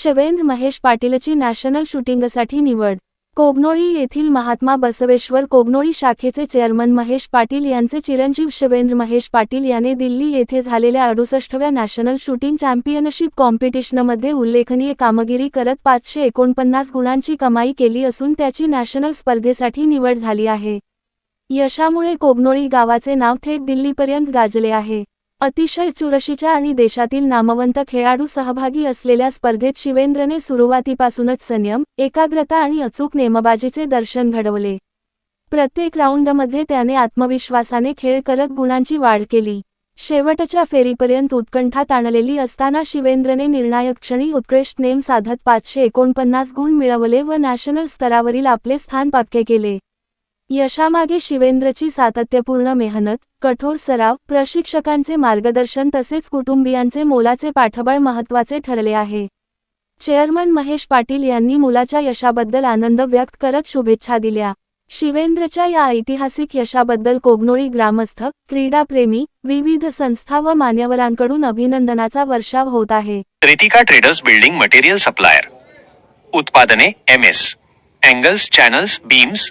शिवेंद्र महेश पाटीलची नॅशनल शूटिंगसाठी निवड. कोगनोळी येथील महात्मा बसवेश्वर कोगनोळी शाखेचे चेअरमन महेश पाटील यांचे चिरंजीव शिवेंद्र महेश पाटील याने दिल्ली येथे झालेल्या अडुसष्टव्या नॅशनल शूटिंग चॅम्पियनशिप कॉम्पिटिशनमध्ये उल्लेखनीय कामगिरी करत पाचशे एकोणपन्नास गुणांची कमाई केली असून त्याची नॅशनल स्पर्धेसाठी निवड झाली आहे. यशामुळे कोगनोळी गावाचे नाव थेट दिल्लीपर्यंत गाजले आहे. अतिशय चुरशीच्या आणि देशातील नामवंत खेळाडू सहभागी असलेल्या स्पर्धेत शिवेंद्रने सुरुवातीपासूनच संयम एकाग्रता आणि अचूक नेमबाजीचे दर्शन घडवले. प्रत्येक राऊंडमध्ये त्याने आत्मविश्वासाने खेळ करत गुणांची वाढ केली. शेवटच्या फेरीपर्यंत उत्कंठा ताणलेली असताना शिवेंद्रने निर्णायक क्षणी उत्कृष्ट नेम साधत पाचशे एकोणपन्नास गुण मिळवले व नॅशनल स्तरावरील आपले स्थान पक्के केले. यशामागे शिवेंद्रची सातत्यपूर्ण मेहनत कठोर सराव प्रशिक्षकांचे मार्गदर्शन तसेच कुटुंबियांचे मोलाचे पाठबळ महत्त्वाचे ठरले आहे. चेअरमन महेश पाटील यांनी मुलाच्या यशाबद्दल आनंद व्यक्त करत शुभेच्छा दिल्या. शिवेंद्रच्या या ऐतिहासिक यशाबद्दल कोगनोळी ग्रामस्थ क्रीडाप्रेमी विविध संस्था व मान्यवरांकडून अभिनंदनाचा वर्षाव होत आहे. Ritika traders building material supplier. उत्पादने M S. Angles channels beams